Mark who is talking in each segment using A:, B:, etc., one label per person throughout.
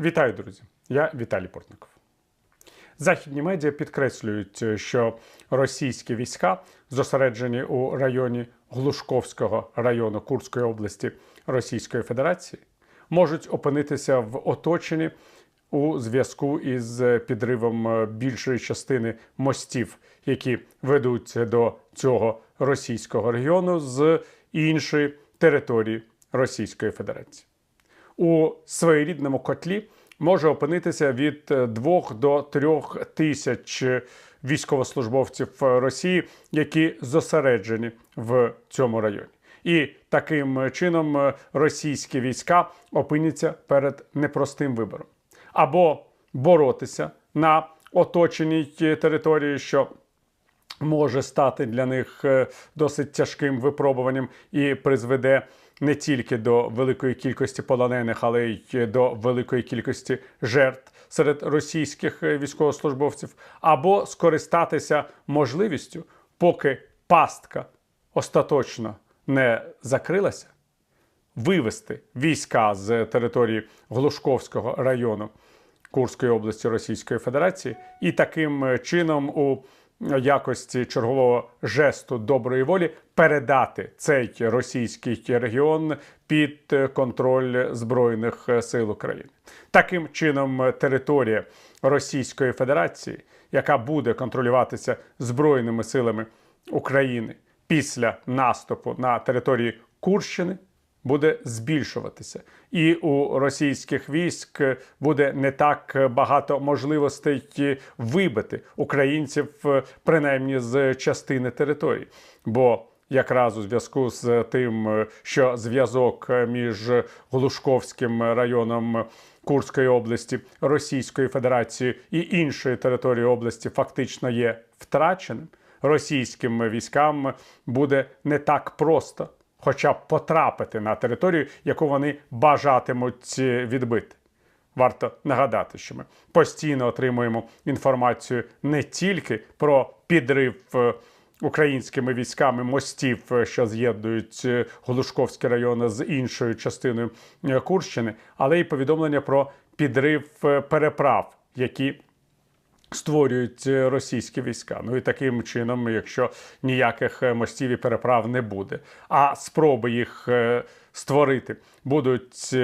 A: Вітаю, друзі! Я Віталій Портников. Західні медіа підкреслюють, що російські війська, зосереджені у районі Глушковського району Курської області Російської Федерації, можуть опинитися в оточенні у зв'язку із підривом більшої частини мостів, які ведуть до цього російського регіону з іншої території Російської Федерації у своєрідному котлі може опинитися від 2 до 3 тисяч військовослужбовців Росії, які зосереджені в цьому районі. І таким чином російські війська опиняться перед непростим вибором або боротися на оточеній території, що може стати для них е, досить тяжким випробуванням і призведе не тільки до великої кількості полонених, але й до великої кількості жертв серед російських е, військовослужбовців, або скористатися можливістю, поки пастка остаточно не закрилася, вивести війська з території Глушковського району Курської області Російської Федерації. І таким чином у якості чергового жесту доброї волі передати цей російський регіон під контроль збройних сил України. Таким чином, територія Російської Федерації, яка буде контролюватися збройними силами України після наступу на території Курщини буде збільшуватися, і у російських військ буде не так багато можливостей вибити українців, принаймні з частини території. Бо якраз у зв'язку з тим, що зв'язок між Глушковським районом Курської області, Російської Федерації і іншої території області фактично є втраченим, російським військам буде не так просто хоча б потрапити на територію, яку вони бажатимуть е, відбити. Варто нагадати, що ми постійно отримуємо інформацію не тільки про підрив е, українськими військами мостів, е, що з'єднують Голушковський район з іншою частиною Курщини, але й повідомлення про підрив переправ, які Створюють е, російські війська. Ну і таким чином, якщо ніяких е, мостів і переправ не буде, а спроби їх е, створити будуть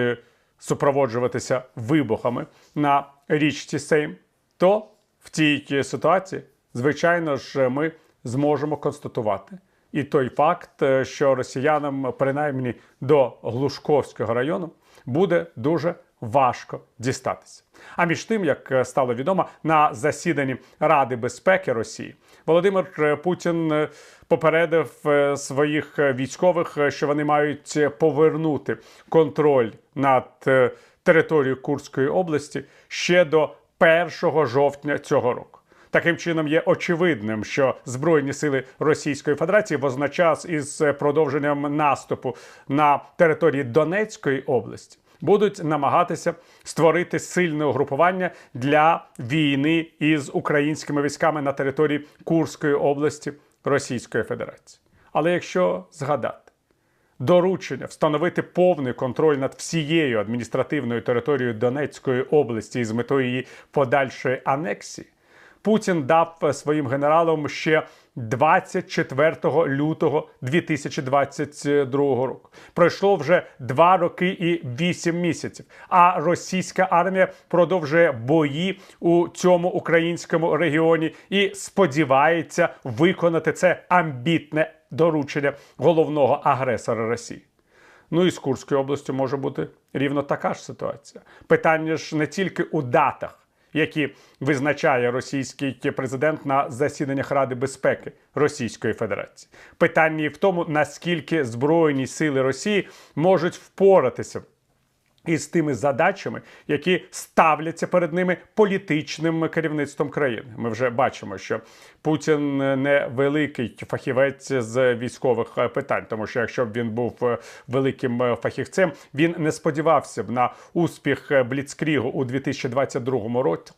A: супроводжуватися вибухами на річці Сейм, то в цій ситуації, звичайно ж, ми зможемо констатувати і той факт, що росіянам, принаймні до Глушковського району, буде дуже важко дістатися. А між тим, як е, стало відомо, на засіданні Ради безпеки Росії Володимир е, Путін е, попередив своїх військових, що вони мають повернути контроль над територією Курської області ще до 1 жовтня цього року. Таким чином є очевидним, що збройні сили Російської Федерації возначас із продовженням наступу на території Донецької області будуть намагатися створити сильне угрупування для війни із українськими військами на території Курської області Російської Федерації. Але якщо згадати доручення встановити повний контроль над всією адміністративною територією Донецької області з метою її подальшої анексії, Путін дав своїм генералам ще 24 лютого 2022 року. Пройшло вже два роки і вісім місяців. А російська армія продовжує бої у цьому українському регіоні і сподівається виконати це амбітне доручення головного агресора Росії. Ну і з Курською областю може бути рівно така ж ситуація. Питання ж не тільки у датах які визначає російський президент на засіданнях Ради безпеки Російської Федерації. Питання в тому, наскільки збройні сили Росії можуть впоратися із тими задачами, які ставляться перед ними політичним керівництвом країни. Ми вже бачимо, що Путін не великий фахівець з військових питань, тому що якщо б він був великим фахівцем, він не сподівався б на успіх Бліцкрігу у 2022 році,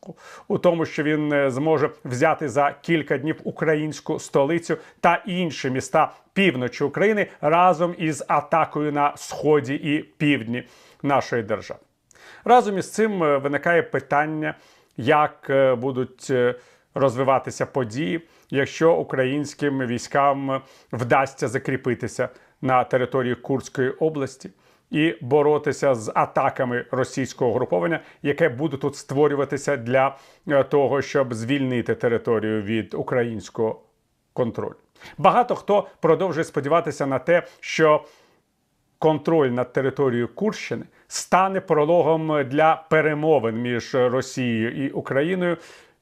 A: у тому, що він зможе взяти за кілька днів українську столицю та інші міста півночі України разом із атакою на сході і півдні нашої держави. Разом із цим е, виникає питання, як е, будуть е, розвиватися події, якщо українським військам вдасться закріпитися на території Курської області і боротися з атаками російського груповання, яке буде тут створюватися для того, щоб звільнити територію від українського контролю. Багато хто продовжує сподіватися на те, що контроль над територією Курщини стане прологом для перемовин між Росією і Україною.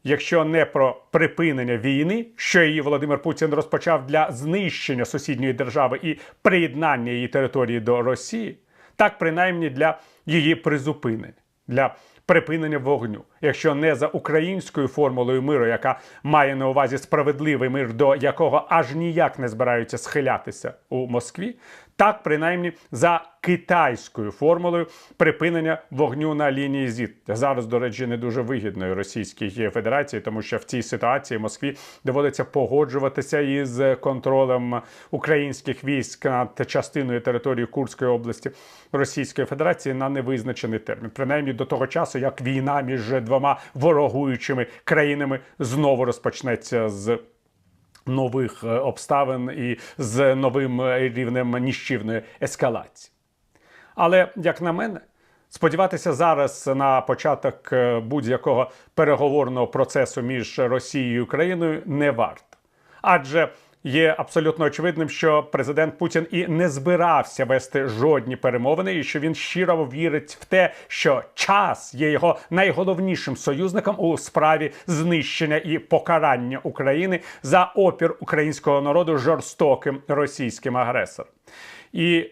A: Якщо не про припинення війни, що її Володимир Путін розпочав для знищення сусідньої держави і приєднання її території до Росії, так принаймні для її призупинення, для припинення вогню, якщо не за українською формулою миру, яка має на увазі справедливий мир, до якого аж ніяк не збираються схилятися у Москві, так принаймні за китайською формулою припинення вогню на лінії зіткнення. Зараз, до речі, не дуже вигідною Російській Федерації, тому що в цій ситуації Москві доводиться погоджуватися із контролем українських військ над частиною території Курської області Російської Федерації на невизначений термін, принаймні до того часу, як війна між двома ворогуючими країнами знову розпочнеться з нових е, обставин і з новим е, рівнем ніщівної ескалації. Але, як на мене, сподіватися зараз на початок е, будь-якого переговорного процесу між Росією і Україною не варто. Адже є абсолютно очевидним, що президент Путін і не збирався вести жодні перемовини, і що він щиро вірить в те, що час є його найголовнішим союзником у справі знищення і покарання України за опір українського народу жорстоким російським агресором. І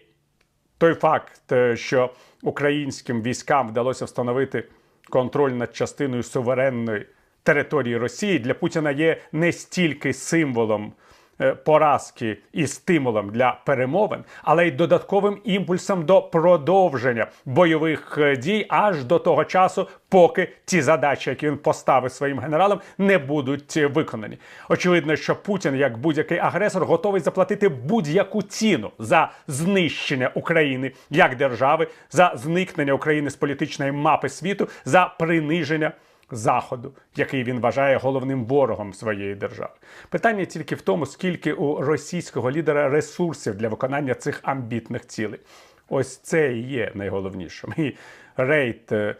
A: той факт, е, що українським військам вдалося встановити контроль над частиною суверенної території Росії для Путіна є не стільки символом поразки і стимулом для перемовин, але й додатковим імпульсом до продовження бойових е, дій аж до того часу, поки ті задачі, які він поставив своїм генералам, не будуть е, виконані. Очевидно, що Путін, як будь-який агресор, готовий заплатити будь-яку ціну за знищення України як держави, за зникнення України з політичної мапи світу, за приниження. Заходу, який він вважає головним ворогом своєї держави, питання тільки в тому, скільки у російського лідера ресурсів для виконання цих амбітних цілей. Ось це і є найголовнішим. І рейд е,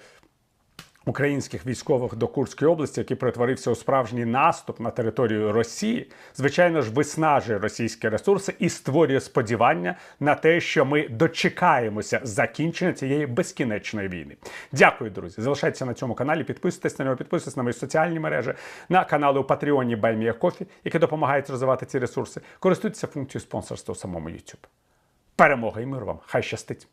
A: українських військових до Курської області, який перетворився у справжній наступ на територію Росії, звичайно ж виснажує російські ресурси і створює сподівання на те, що ми дочекаємося закінчення цієї безкінечної війни. Дякую, друзі. Залишайтеся на цьому каналі, підписуйтесь на нього, підписуйтесь на мої соціальні мережі, на канали у Патреоні Баймія Кофі, які допомагають розвивати ці ресурси. Користуйтеся функцією спонсорства у самому YouTube. Перемога і мир вам! Хай щастить!